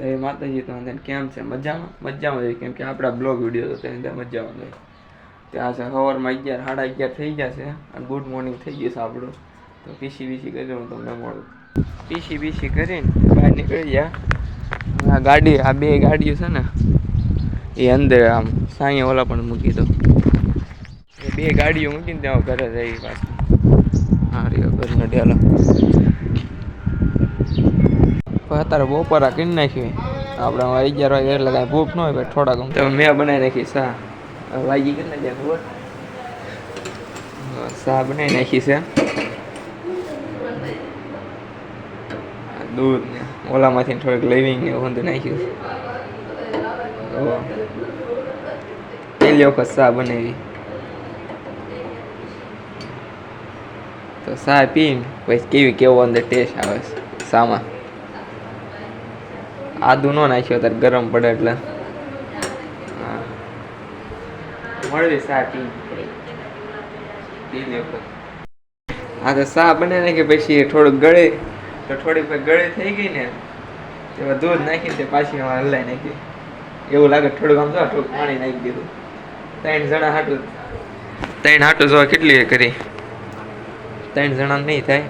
એ માતાજી તો કેમ છે? મજામાં? મજામાં જોઈએ કેમ કે આપણા બ્લોગ વીડિયો તો તેની અંદર મજામાં જોઈએ ત્યાં છે સવારમાં અગિયાર, સાડા અગિયાર થઈ ગયા છે અને ગુડ મોર્નિંગ થઈ ગયું છે આપણું. તો પીસી બીસી કરી હું તમને મળું પીસી બીસી કરીને બહાર નીકળી ગયા. આ ગાડી, આ બે ગાડીઓ છે ને, એ અંદર આમ સાંઈ ઓલા પણ મૂકી દો. એ બે ગાડીઓ મૂકીને ત્યાં ઘરે જઈ પાછી. હા રે ઘરનો ડેલો અત્યારે બપોરા કરી નાખ્યું. આપણે હવે અગિયાર વાગે એટલે કાંઈ ભૂખ ન હોય ભાઈ, થોડાક આમ. તો મેં બનાવી નાખી સા. વાગી કેટલા જાય ખબર? સા બનાવી નાખી છે. દૂધ ને ઓલામાંથી થોડીક લવિંગ ને બધું નાખ્યું પહેલી વખત સા બનાવી. તો સા પીને પછી કેવી કેવો અંદર ટેસ્ટ આવે સામાં? આદુ નો નાખ્યો ત્યારે ગરમ પડે એટલે. હા. તો સા બને ને કે પછી થોડુંક ગળે. તો થોડીક ગળે થઈ ગઈ ને તેમાં દૂધ નાખીને તે પાછી એમાં હલાઈ નાખી. એવું લાગે થોડુંક આમ જો થોડુંક પાણી નાખી દીધું. ત્રણ જણા હાટું. ત્રણ હાટું જો કેટલી એ કરી? ત્રણ જણા નહીં થાય.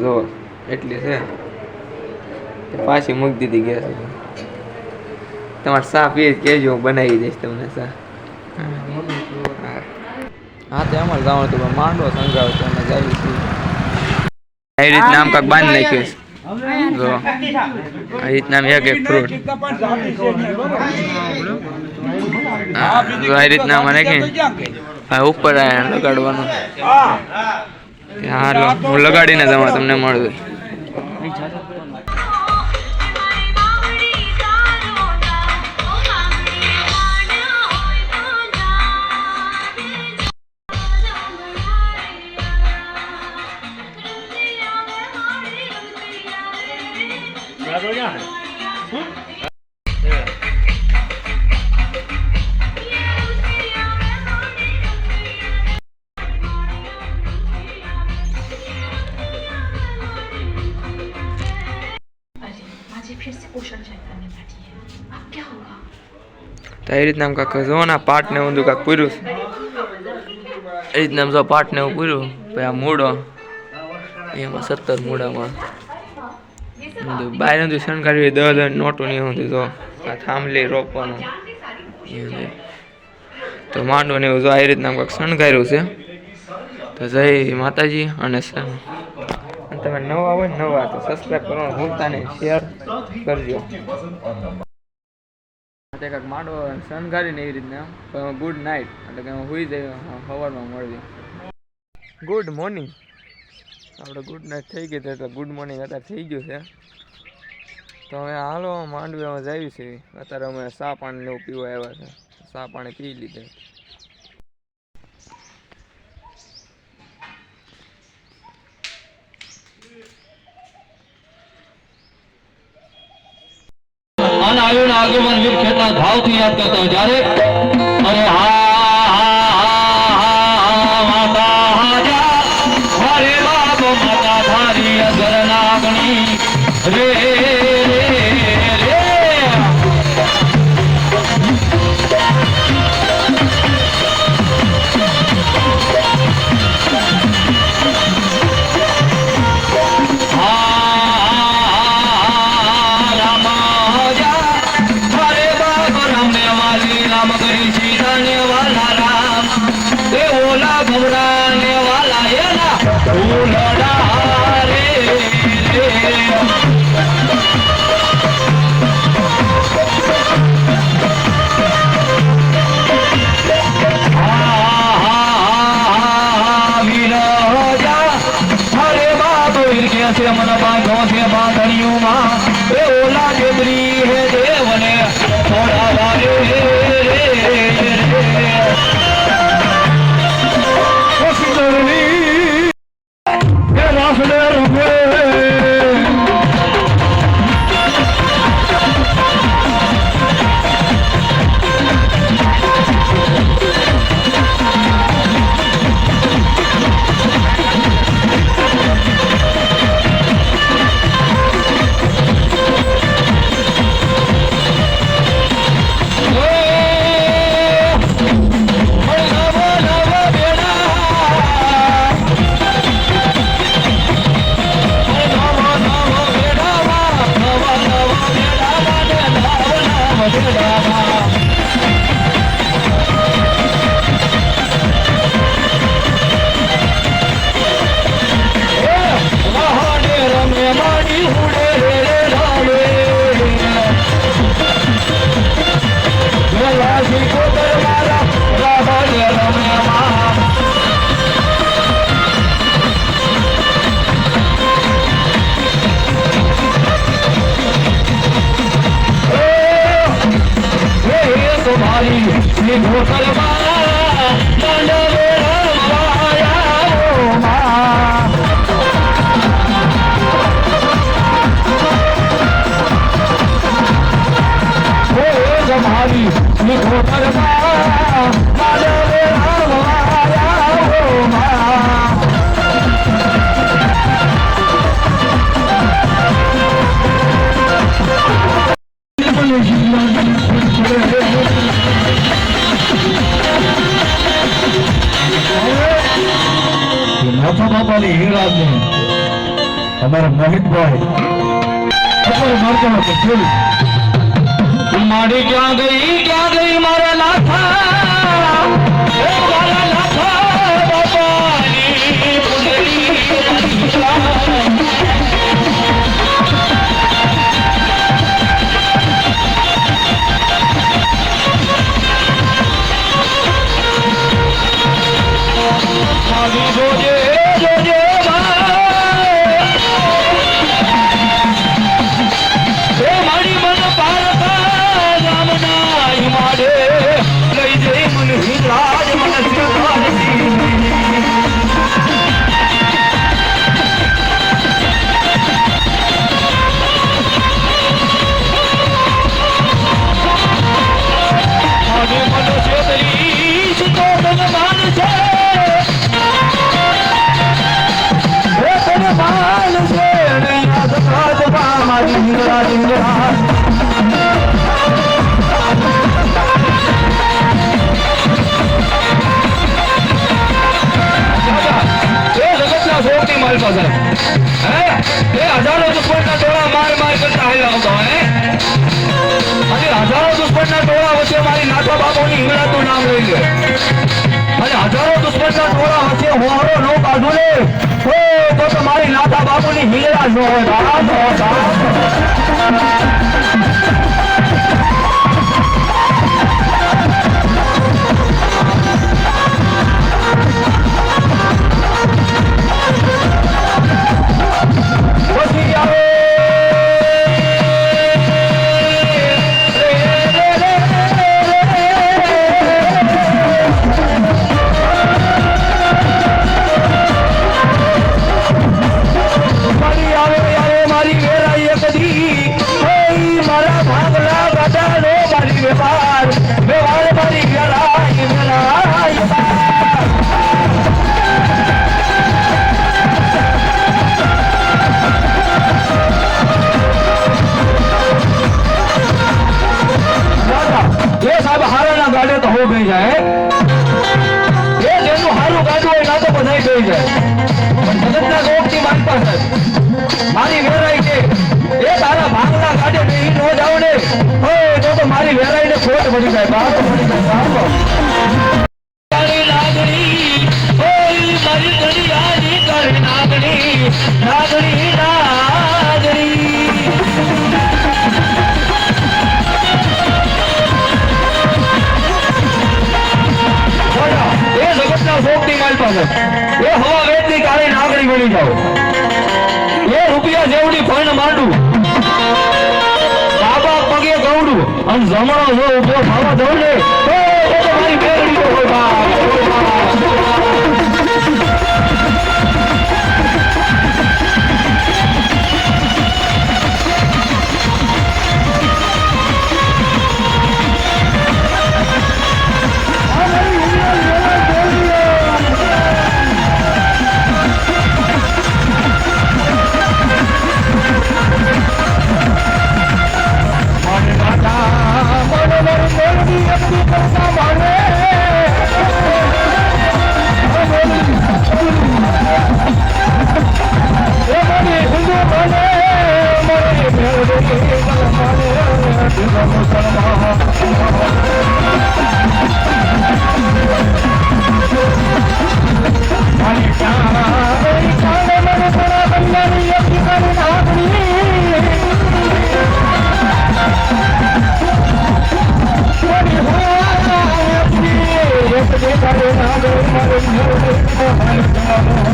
જો એટલી છે. પાછી મૂકી દીધી ગેસ છે તમારે સા પીએ કહેજો, હું બનાવી દઈશ તમને સા હા. તો તે અમારે જવાનું હતું માંડવો સંગાવ તો અમે જઈએ છીએ. આવી રીતના આમ કાંક બાંધી નાખ્યું જો આ રીતના એક એક ફ્રૂટ હા, જો આ રીતના નાખીને હા ઉપર લગાડવાનું. હા, હું. લગાડીને તમારે તમને મળું अरे એ રીતના કાંક જો ને પાટ ને ઊંધું કાંક પૂર્યું એ રીતના આમ જો પાટ ને એવું પૂર્યું. પછી આ મૂળો એમાં સત્તર મૂળામાં બહાર નથી શણગાર્યું દસ દસ નોટું ને ઊંધું જો. આ થાંભલી રોપવાનું. તો માંડો ને એવું જો આ રીતના કાંક શણગાર્યું છે. તો જય માતાજી અને તમે નવા હોય નવા, તો સબસ્ક્રાઈબ કરવાનું ભૂલતા નહીં. શેર કરજો. તે કાંઈક માંડવો શણગારીને એવી રીતના ગુડ નાઇટ એટલે કે હુઈ જાય સવારમાં મળવી. ગુડ મોર્નિંગ આપણે ગુડ નાઇટ થઈ ગઈ એટલે ગુડ મોર્નિંગ અત્યારે થઈ ગયું છે. તો હવે હાલો માંડવી અમે જઈએ છે અત્યારે અમે ચા પાણી એવું પીવા આવ્યા છે. ચા પાણી પી લીધે. આવ્યું ને આગમન વીર ખેતના ભાવથી યાદ કરતા હોય. જ્યારે અરે હા રે બાપ ઈર્ષ્યા છે నీ నూతన વાલી હિંગળાજને. અમારા મોહિતભાઈ. અમારો માર્ગનો કચોરી મારી ક્યાં ગઈ ક્યાં ગઈ મારો? ટોળા વચ્ચે મારી નાથો બાપોની હિંગળાતું નામ લઈ લે. અને હજારો દુશ્મનના ટોળા વચ્ચે હું હોહરો નો કાઢો લે. તો તમારી નાથા બાપુની હિંગળા ન હોય. વાત મળી જાય વાત મળી જાય નાગણી એ જગતના ભોગની માલ પાસે એ હવા વેદની કાળી નાગરી બની જાઓ. અને જમણો જો ઊભો થવા દઉં ને તો મારી બેગડી હોય બાપ. Oh, my God.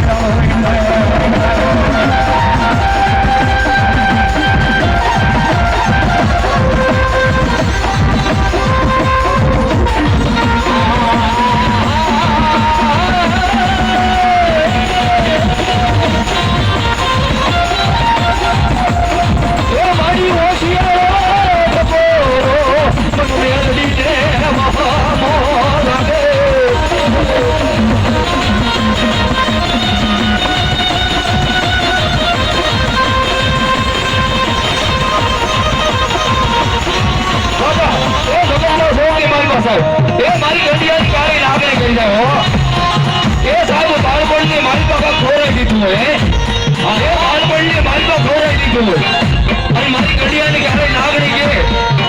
અને મારી ઘડિયાને ક્યારે નાગણી કે?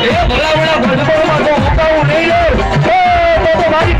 એ ભલામણા ભજપણમાં તો મુકાવું નહીં લે. તો મારી